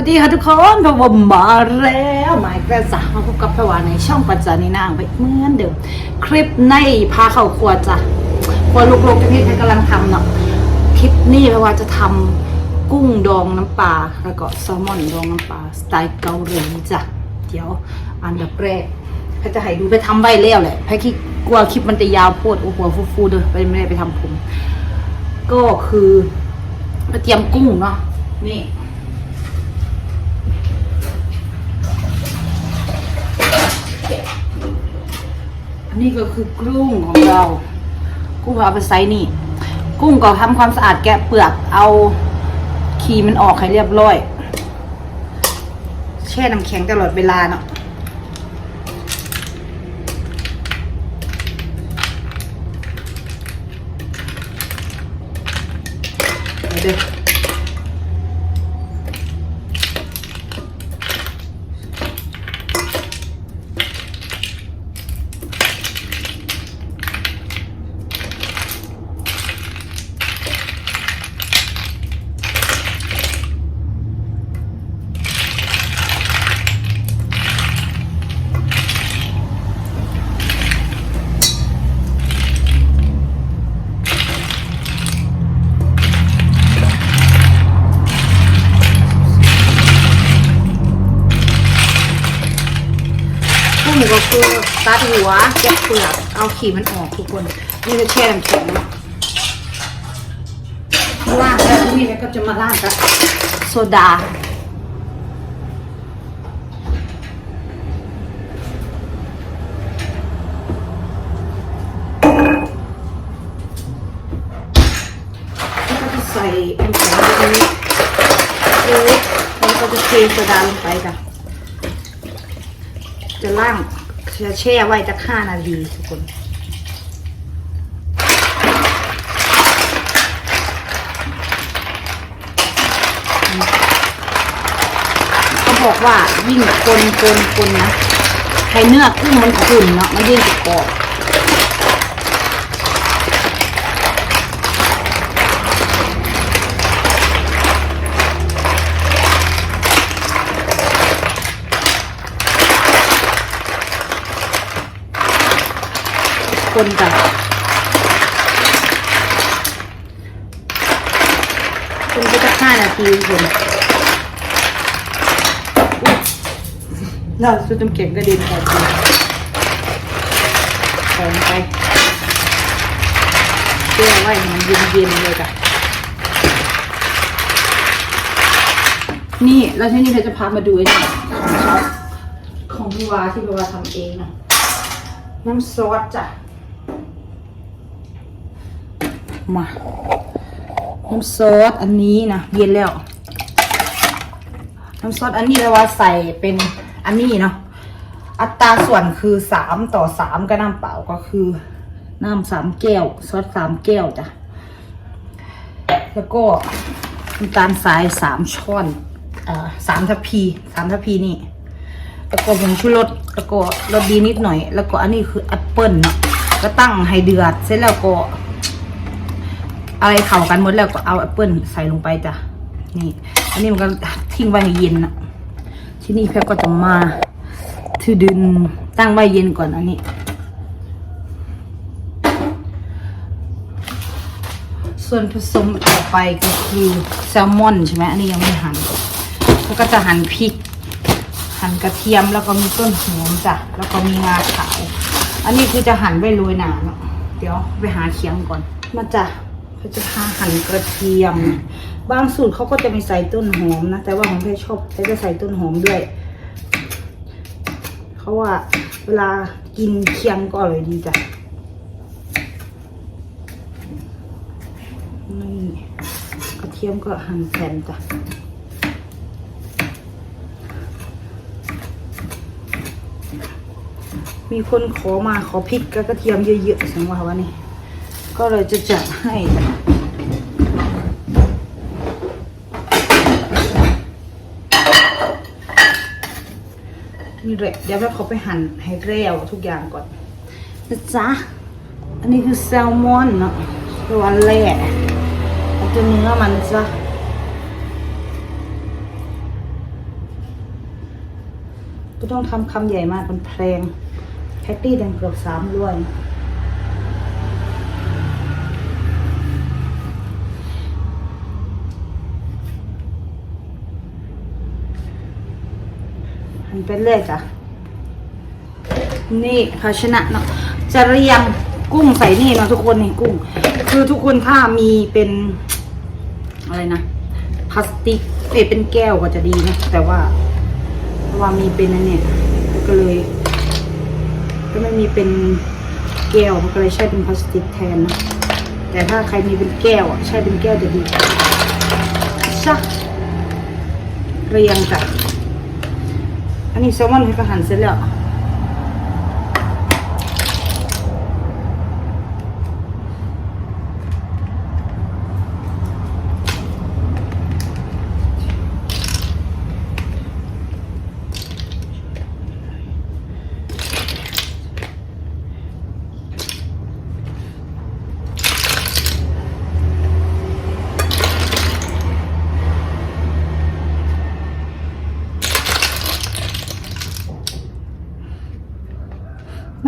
วัสดีค่ะทุกคนพบผมมาแล้วหมายกระสัมาพบกับพะวานในช่องปัจจานีนางไปเหมือนเดิมคลิปในพาเข้าครัวจ้ะครัวลูกๆที่พี่กำลังทำเนาะคลิปนี้พะวาจะทำกุ้งดองน้ำปลาแล้วก็แซลมอนดองน้ำปลาสไตล์เกาหลีจ้ะเดี๋ยวอันดับแรกพทย์จะให้ดูไปทำไว้แล้วแหละพทย์คิดกลัวคลิปมันจะยาวโพดโอ้โหฟูๆเด้อไปไม่ได้ไปทำผม ก็คือเตรียมกุ้งเนาะนี่ นนี้ก็คือกุ้งของเรา กุ้งเราเอาไปไซส์นี่ กุ้งก็ทำความสะอาดแกะเปลือก เอาขีมันออกให้เรียบร้อย แช่น้ำแข็งตลอดเวลาเนาะ เดี๋ยว คือตัดหัวแกะเปลือกเอาขีมันออกทุกคนนี่จะแช่น้ำแข็งนะล่างแล้วนี่แล้วก็จะมาล่างกับโซดาแล้วก็จะใส่น้ำแข็งไปนี้เล็กแล้วก็จะเทโซดาลงไปค่ะจะล่าง จะแช่ไว้จะห้านาทีทุกคนเขาบอกว่ายิ่งคนคนคนนะให้เนื้อกุ้งมันขุ่นเนาะมันยิ่งจะกรอบ คนกันคนก็จะห้านาทีคนอุ๊ยเราสุดน้ำแข็งกระเด็นออกเลยใส่ลงไปเชื่อไว้มันเย็นๆเลยจ้ะนี่แล้วที่นี่เราจะพามาดูไอ้นี่ของเขาของพี่วาที่พี่วาทำเองนะน้ำซอสจ้ะ มาน้ำซอสอันนี้นะเย็นแล้ว น้ำซอสอันนี้เราว่าใส่เป็นอันนี้เนาะอัตราส่วนคือสามต่อสามก็น้ำเปล่าก็คือน้ำสามแก้ว ซอสสามแก้วจ้ะแล้วก็น้ำตาลทรายสามช้อนอสามทัพพีสามทัพพีนี่แล้วก็ผงชูรสแล้วก็รสดีนิดหน่อย แล้วก็อันนี้คือแอปเปิลเนาะก็ตั้งให้เดือดเสร็จแล้วก็ อะไรเข้ากันหมดแล้วก็เอาแอปเปิลใส่ลงไปจ้ะนี่อันนี้มันก็ทิ้งไว้ให้เย็นนะที่นี่แพทก็จะมาถือดึงตั้งไว้เย็นก่อนอันนี้ ส่วนผสมต่อไปก็คือแซลมอนใช่ไหมอันนี้ยังไม่หั่นแล้วก็จะหั่นพริก หั่นกระเทียมแล้วก็มีต้นหอมจ้ะแล้วก็มีงาขาว อันนี้คือจะหั่นไว้โรยหนาเนาะเดี๋ยวไปหาเคียงก่อนมาจ้ะ เขาจะพาหั่นกระเทียม บางสูตรเขาก็จะไม่ใส่ต้นหอมนะ แต่ว่าของเพชชอบเพชจะใส่ต้นหอมด้วยเขาว่าเวลากินเคียงก็อร่อยดีจ้ะนี่กระเทียมก็หั่นแผ่นจ้ะมีคนขอมาขอพริกกับกระเทียมเยอะๆสังว่าวันนี้ ก็เลยจะจัดให้นี่แหละเดี๋ยวเราเขาไปหั่นให้เรียวทุกอย่างก่อนนะจ๊ะ อันนี้คือแซลมอนเนาะตัวแรกแล้วตัวเนื้อมันจ้ะก็ต้องทำคำใหญ่มากมันแพลงแพตตี้ดังเกือบสามด้วย ไปเรื่อยจ้ะ นี่ภาชนะเนาะจะเรียงกุ้งใส่นี่เนาะทุกคนนี่กุ้ง คือทุกคนถ้ามีเป็นอะไรนะพลาสติกเอเป็นแก้วก็จะดีนะแต่ว่าว่ามีเป็นอันเนี้ยก็เลย ก็ไม่มีเป็นแก้วมันก็เลยใช้เป็นพลาสติกแทนนะแต่ถ้าใครมีเป็นแก้วอะใช้เป็นแก้วจะดีชะเรียงจ้ะ อันนี้แซลมอนให้ก็หั่นเสร็จแล้ว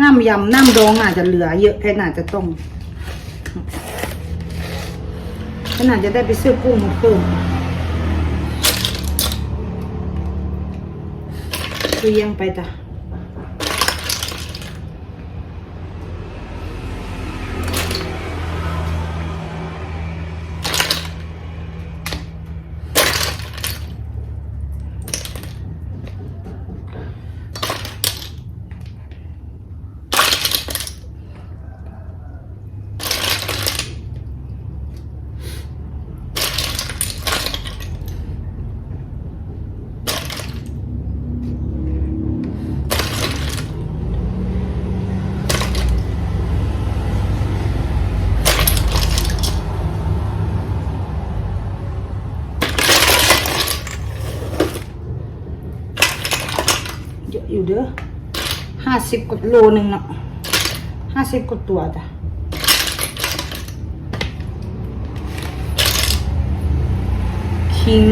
น้ำยำน้ำดองอาจจะเหลือเยอะแค่น่าจะต้องขนาดจะได้ไปซื้อกุ้งมาเพิ่มคือยังไปจ้ะ ด้อห้าสิบกว่าโลหนึ่งเนาะห้าสิบกว่าตัวจ้ะขิง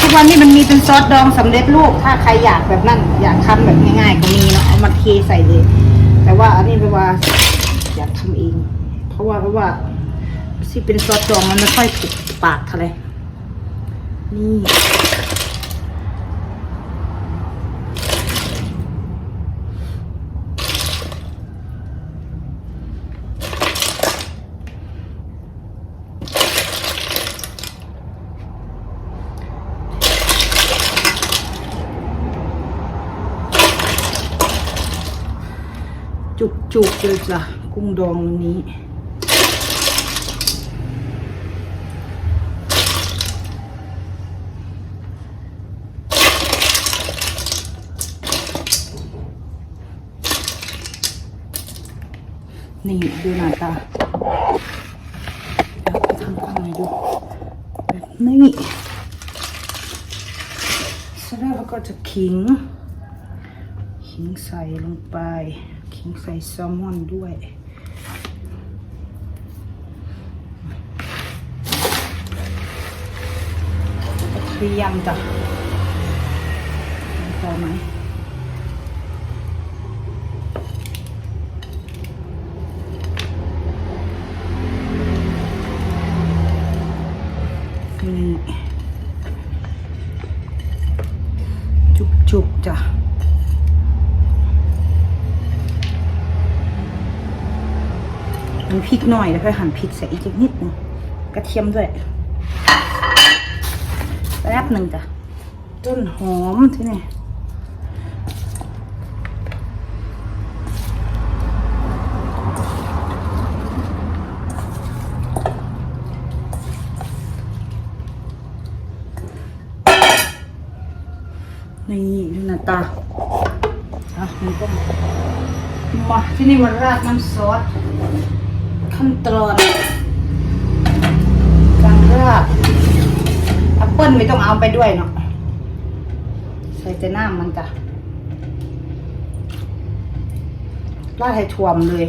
ทุกวันนี้มันมีเป็นซอสดองสำเร็จรูปถ้าใครอยากแบบนั้น อยากทำแบบง่ายๆก็มีเนาะเอามาเทใส่เลย แต่ว่าอันนี้แปลว่าอยากทำเอง เพราะว่าเพราะว่าที่เป็นซอสดองมันไม่ค่อยถูกปากเท่าไหร่ นี่ จุกๆเลยจ้ะกุ้งดองวัน นี่ดูหน้าตาเดี๋ยวทำข้างในดูแบบนี้เสร็จแล้วเราก็จะขิง ขิงใส่ลงไป ขิงใส่แซลมอนด้วยกระเทียมจ้ะพอไหม นี่จุกๆจ้ะมีพริกหน่อยแล้วค่อยหั่นพริกใส่อีกนิดนึงกระเทียมด้วยแป๊บหนึ่งจ้ะต้นหอมที่นี่นี่ดูหน้า ตาอะมันก็มาที่นี่มันราดน้ำซอสขั้นตอนการราดแอปเปิ้ลไม่ต้องเอาไปด้วยเนาะใส่แต่น้ำมันจ้ะราดให้ท่วมเลย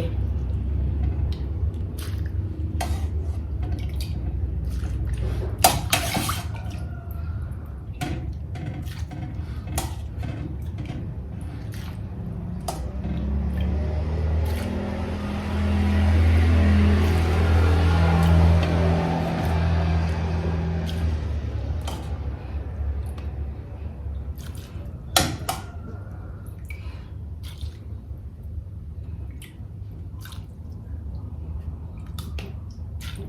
นี่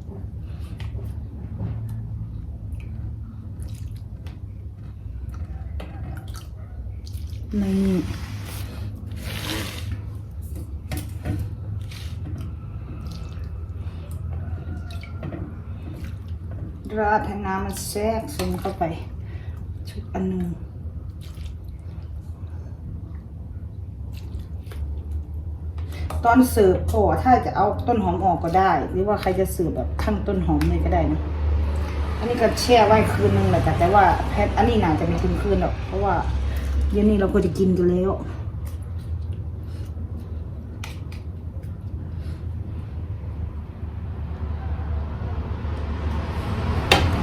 ราดให้น้ำมันแทรกซึมเข้าไปชุดอันหนึ่ง ตอนเสิร์ฟก็ถ้าจะเอาต้นหอมออกก็ได้ หรือว่าใครจะเสิร์ฟแบบทั้งต้นหอมเลยก็ได้นะอันนี้ก็แช่ไว้คืนนึงแหละแต่ว่าแพทอันนี้น่าจะไม่ถึงคืนหรอกเพราะว่าเย็นนี้เราก็จะกินกันแล้ว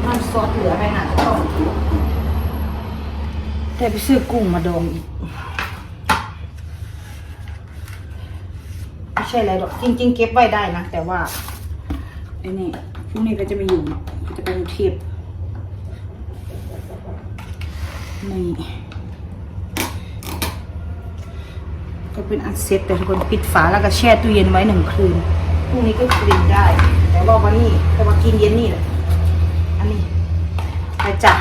น้ำซอสเหลือไปหนาะต้องแต่ไปซื้อกุ้งมาดองอีก ไม่ใช่อะไรหรอกจริง ๆ เก็บไว้ได้นะแต่ว่าไอ้นี่พรุ่งนี้ก็จะไม่อยู่เนาะก็จะไปกรุงเทพนี่ก็เป็นอันเซ็ตแต่ทุกคนปิดฝาแล้วก็แช่ตู้เย็นไว้หนึ่งคืนพรุ่งนี้ก็กินได้ แต่ว่าวันนี้แต่ว่ากินเย็นนี่แหละอันนี้ไปจ้ะ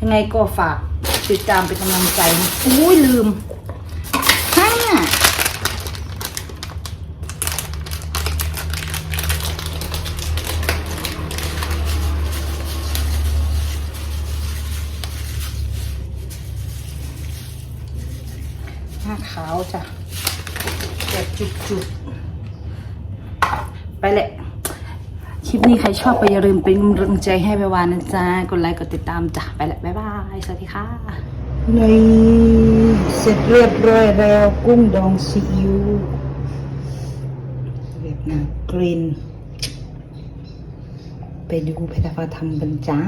ยังไงก็ฝากติดตามเป็นกำลังใจนะอุ้ยลืมห้า ห น้าขาวจ้ะแบบจุกๆไปแหละ คลิปนี้ใครชอบก็อย่าลืมเป็นกำลังใจให้ไปวานนะจ๊ะ กดไลค์กดติดตามจ้ะ ไปแหละ บ๊ายบาย สวัสดีค่ะในเสร็จเรียบร้อยแล้วกุ้งดองซีอิ๊วแบบน่ากลินไปดูเพทาฟาทำกันจ้า